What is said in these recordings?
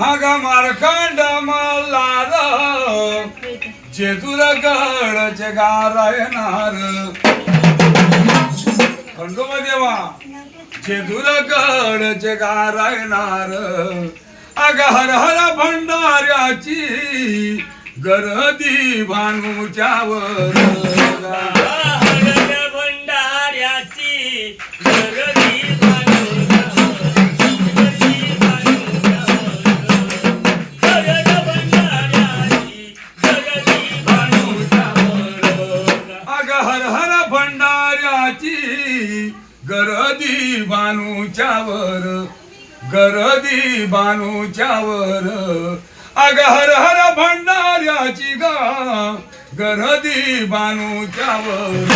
अग मारखंड मल्हार गड गडचे गारायणार खंडोबा देवा जेजूर गडचे गारायणार अग हर हर भंडाऱ्याची गरदी भानूच्या वर गरदी बानूच्यावर. अग हर हर भंडाऱ्याची गा. गरदी बानूच्यावर.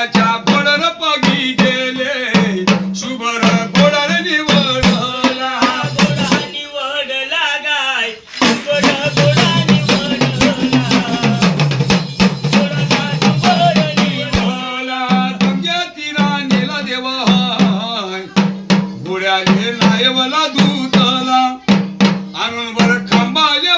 सोन्याच्या गोडर पगी गेले. शुभर निवडला निवडला. गाय निवडला. तंग्या तिला नेला देवा हाय. गोड्या नेला दूतला आणून वर खांबाल्या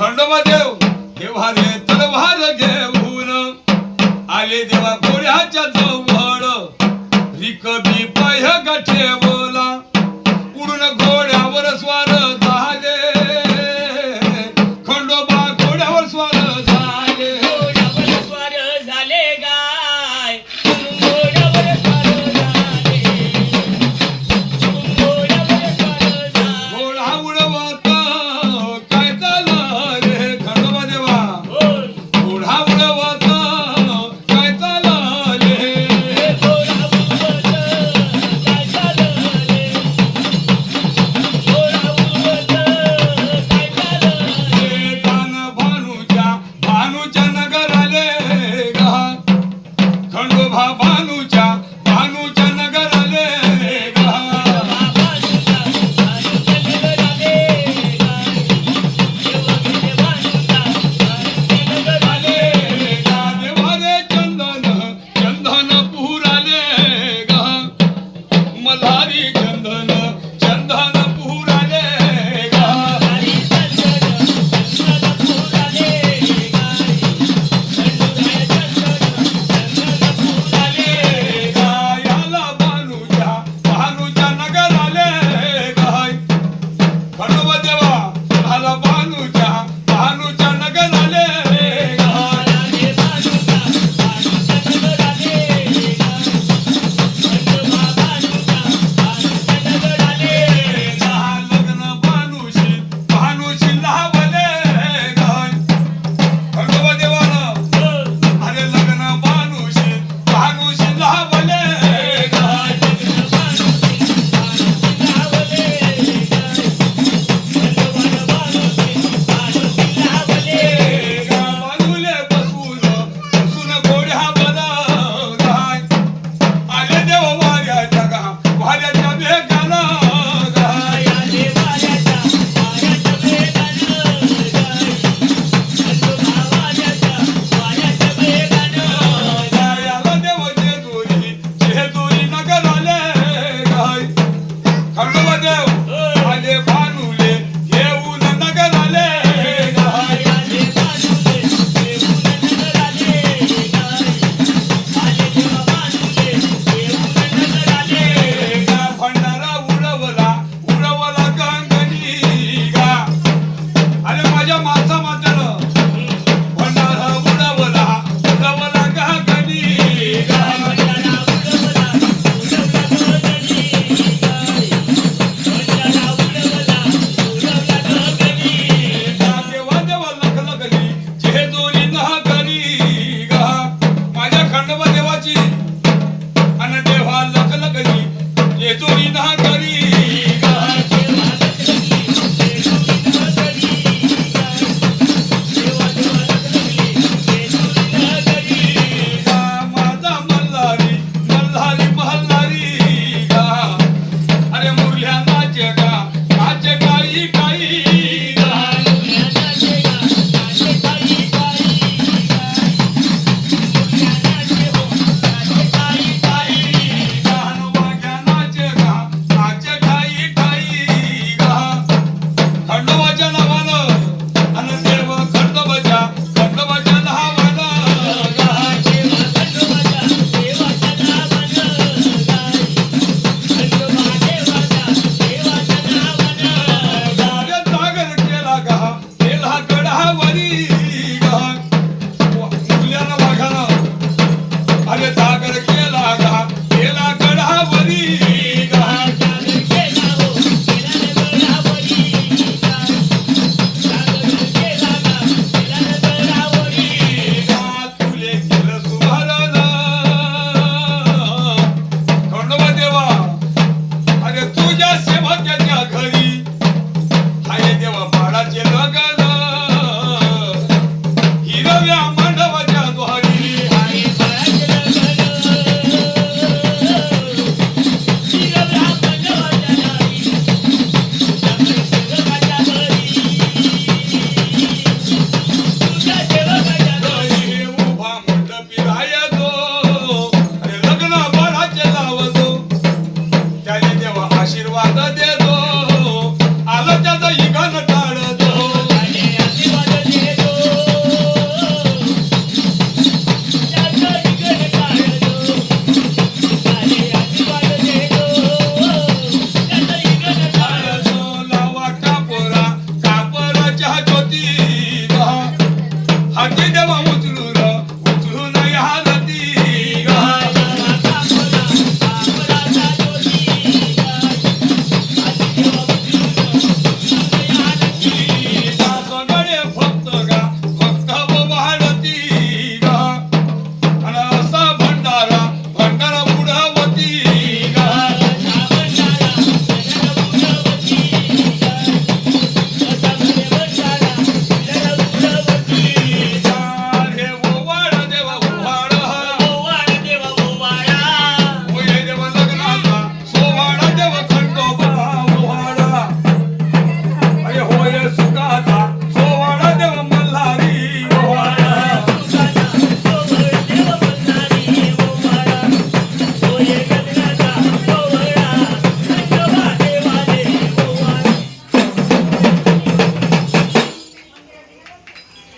खंडोबा देव देव्हा रे तलवार घेऊन. आले देवा गोऱ्याच्या जवळ रिकबी पाय गाठेवर माझ्या सेवा त्याच्या घरी. हाय देवा बाळाचे लग